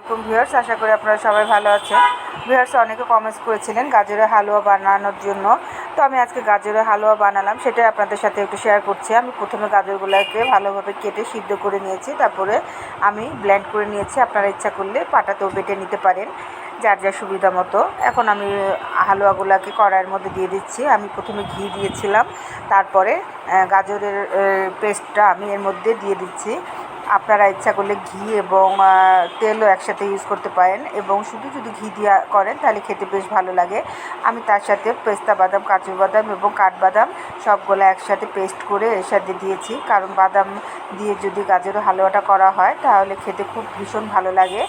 এরকম ভিউয়ার্স আশা করি আপনারা সবাই ভালো আছেন। ভিউয়ার্স অনেকে কমেন্টস করেছিলেন গাজরের হালুয়া বানানোর জন্য। তো আমি আজকে গাজরের হালুয়া বানালাম, সেটাই আপনাদের সাথে একটু শেয়ার করছি। আমি প্রথমে গাজরগুলোকে ভালোভাবে কেটে সিদ্ধ করে নিয়েছি, তারপরে আমি ব্ল্যান্ড করে নিয়েছি। আপনারা ইচ্ছা করলে পাটাতেও বেটে নিতে পারেন, যার যা সুবিধা মতো। এখন আমি হালুয়াগুলোকে কড়াইয়ের মধ্যে দিয়ে দিচ্ছি। আমি প্রথমে ঘি দিয়েছিলাম, তারপরে গাজরের পেস্টটা আমি এর মধ্যে দিয়ে দিচ্ছি। আপনারা ইচ্ছা করলে ঘি এবং তেলও একসাথে ইউজ করতে পারেন এবং শুধু যদি ঘি দিয়া করেন তাহলে খেতে বেশ ভালো লাগে। আমি তার সাথে পেস্তা বাদাম, কাজু বাদাম এবং কাঠবাদাম সবগুলো একসাথে পেস্ট করে এর সাথে দিয়েছি। কারণ বাদাম দিয়ে যদি গাজরের হালুয়াটা করা হয় তাহলে খেতে খুব ভীষণ ভালো লাগে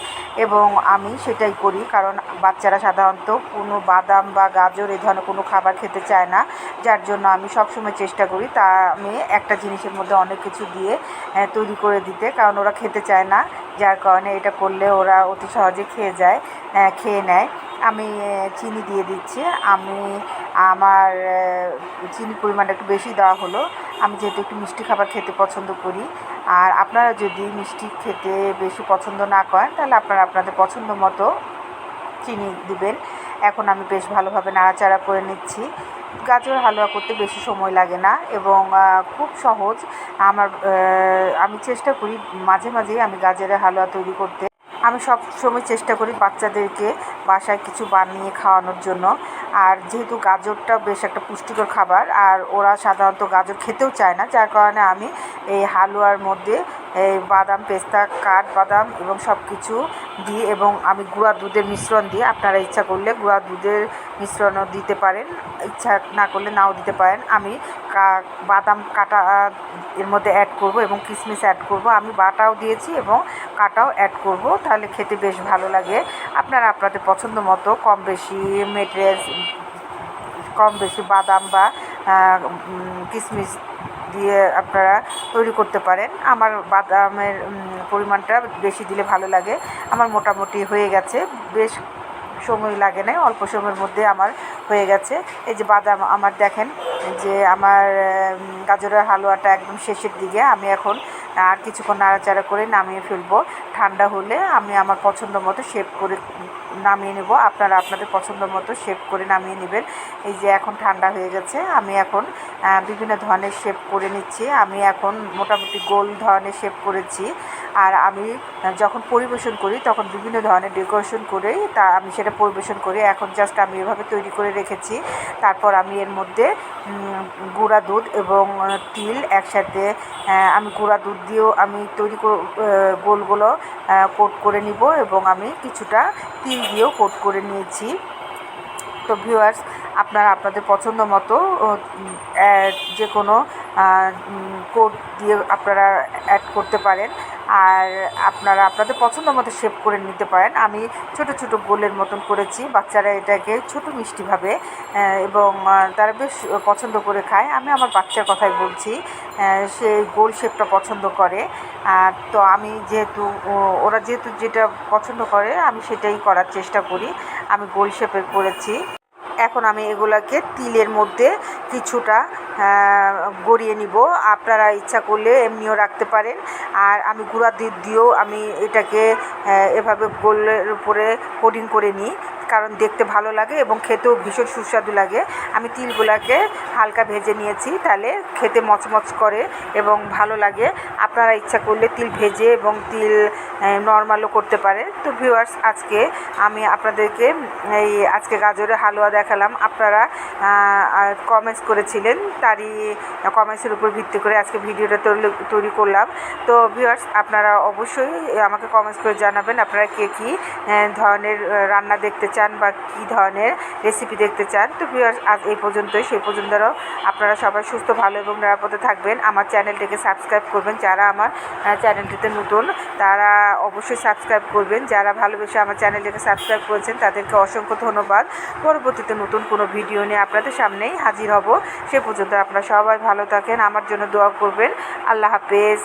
এবং আমি সেটাই করি। কারণ বাচ্চারা সাধারণত কোনো বাদাম বা গাজর এই ধরনের কোনো খাবার খেতে চায় না। যার জন্য আমি সবসময় চেষ্টা করি তা আমি একটা জিনিসের মধ্যে অনেক কিছু দিয়ে তৈরি করে দিতে। কারণ ওরা খেতে চায় না। যার কারণে এটা করলে ওরা অতি সহজে খেয়ে যায় খেয়ে নেয়। আমি চিনি দিয়ে দিচ্ছি। আমি, আমার চিনির পরিমাণটা একটু বেশি দেওয়া হলো। আমি যেহেতু একটু মিষ্টি খাবার খেতে পছন্দ করি। আর আপনারা যদি মিষ্টি খেতে বেশি পছন্দ না করেন, তাহলে আপনারা আপনাদের পছন্দ মতো চিনি দিবেন। এখন আমি বেশ ভালোভাবে নাড়াচাড়া করে নিচ্ছি। গাজর হালুয়া করতে বেশি সময় লাগে না এবং খুব সহজ। আমার আমি চেষ্টা করি মাঝে মাঝেই আমি গাজরের হালুয়া তৈরি করতে। আমি সব সময় চেষ্টা করি বাচ্চাদেরকে বাসায় কিছু বানিয়ে খাওয়ানোর জন্য। আর যেহেতু গাজরটা বেশ একটা পুষ্টিকর খাবার, আর ওরা সাধারণত গাজর খেতেও চায় না, যার কারণে আমি এই হালুয়ার মধ্যে বাদাম, পেস্তা, কাঠ, বাদাম এবং সব কিছু দিয়ে এবং আমি গুঁড়া দুধের মিশ্রণ দিয়ে আপনারা ইচ্ছা করলে গুঁড়া দুধের মিশ্রণও দিতে পারেন। ইচ্ছা না করলে নাও দিতে পারেন। আমি বাদাম কাটা এর মধ্যে অ্যাড করব এবং কিশমিশ অ্যাড করব। আমি বাটাও দিয়েছি এবং কাটাও অ্যাড করব। তাহলে খেতে বেশ ভালো লাগে। আপনারা আপনাদের পছন্দ মতো কম বেশি মেটেরিয়ালস কম বেশি বাদাম বা কিশমিশ দিয়ে আপনারা তৈরি করতে পারেন। আমার বাদামের পরিমাণটা বেশি দিলে ভালো লাগে। আমার মোটামুটি হয়ে গেছে। বেশ সময় লাগে না অল্প সময়ের মধ্যে আমার হয়ে গেছে। এই যে বাদাম, আমার দেখেন যে আমার গাজরের হালুয়াটা একদম শেষের দিকে। আমি এখন আর কিছুক্ষণ নাড়াচাড়া করে নামিয়ে ফেলব। ঠান্ডা হলে আমি আমার পছন্দ মতো শেপ করে নামিয়ে নেব। আপনারা আপনাদের পছন্দ মতো শেপ করে নামিয়ে নেবেন। এই যে এখন ঠান্ডা হয়ে গেছে, আমি এখন বিভিন্ন ধরনের শেপ করে নিচ্ছি। আমি এখন মোটামুটি গোল ধরনের শেপ করেছি। আর আমি যখন পরিবেশন করি, তখন বিভিন্ন ধরনের ডেকোরেশন করেই তা আমি সেটা পরিবেশন করি। এখন জাস্ট আমি এভাবে তৈরি করে রেখেছি। তারপর আমি এর মধ্যে গুঁড়া দুধ এবং তিল একসাথে আমি গুঁড়া দুধ দিয়েও আমি তৈরি গোলগুলো কোট করে নিব এবং আমি কিছুটা তিল দিয়েও কোট করে নিয়েছি। তো ভিউয়ার্স আপনারা আপনাদের পছন্দ মতো যে কোনো কোড দিয়ে আপনারা অ্যাড করতে পারেন। আর আপনারা আপনাদের পছন্দ মতো শেপ করে নিতে পারেন। আমি ছোট ছোট গোলের মতন করেছি। বাচ্চারা এটাকে ছোট মিষ্টিভাবে এবং তারা বেশ পছন্দ করে খায়। আমি আমার বাচ্চার কথাই বলছি সে গোল শেপটা পছন্দ করে। আর তো আমি যেহেতু ওরা যেহেতু যেটা পছন্দ করে, আমি সেটাই করার চেষ্টা করি। আমি গোল শেপের করেছি। এখন আমি এগুলাকে তিলের মধ্যে কিছুটা গড়িয়ে নিব। আপনারা ইচ্ছা করলে এমনিও রাখতে পারেন। আর আমি গুঁড়া দুধ দিয়েও আমি এটাকে এভাবে গোলের উপরে কোডিং করে নিই। কারণ দেখতে ভালো লাগে এবং খেতেও ভীষণ সুস্বাদু লাগে। আমি তিলগুলাকে হালকা ভেজে নিয়েছি। তাহলে খেতে মচমচ করে এবং ভালো লাগে। আপনারা ইচ্ছা করলে তিল ভেজে এবং তিল নর্মালও করতে পারে তো ভিউয়ার্স, আজকে আমি আপনাদেরকে এই আজকে গাজরের হালুয়া দেখালাম। আপনারা কমেন্টস করেছিলেন, তারই কমেন্টসের উপর ভিত্তি করে আজকে ভিডিওটা তৈরি- করলাম। তো ভিউয়ার্স আপনারা অবশ্যই আমাকে কমেন্টস করে জানাবেন, আপনারা কে কী ধরনের রান্না দেখতে চান বা কী ধরনের রেসিপি দেখতে চান। তো ভিউয়ার্স আজ এই পর্যন্তই, সেই পর্যন্তও আপনারা সবাই সুস্থ, ভালো এবং নিরাপদে থাকবেন। আমার চ্যানেলটিকে সাবস্ক্রাইব করবেন, যারা আমার চ্যানেলটিতে নতুন, তারা অবশ্যই সাবস্ক্রাইব করবেন। যারা ভালোবেসে আমার চ্যানেলটিকে সাবস্ক্রাইব করেছেন, তাদেরকে অসংখ্য ধন্যবাদ। পরবর্তীতে নতুন কোনো ভিডিও নিয়ে আপনাদের সামনেই হাজির হব। সে পর্যন্ত আপনারা সবাই ভালো থাকেন। আমার জন্য দোয়া করবেন। আল্লাহ হাফেজ।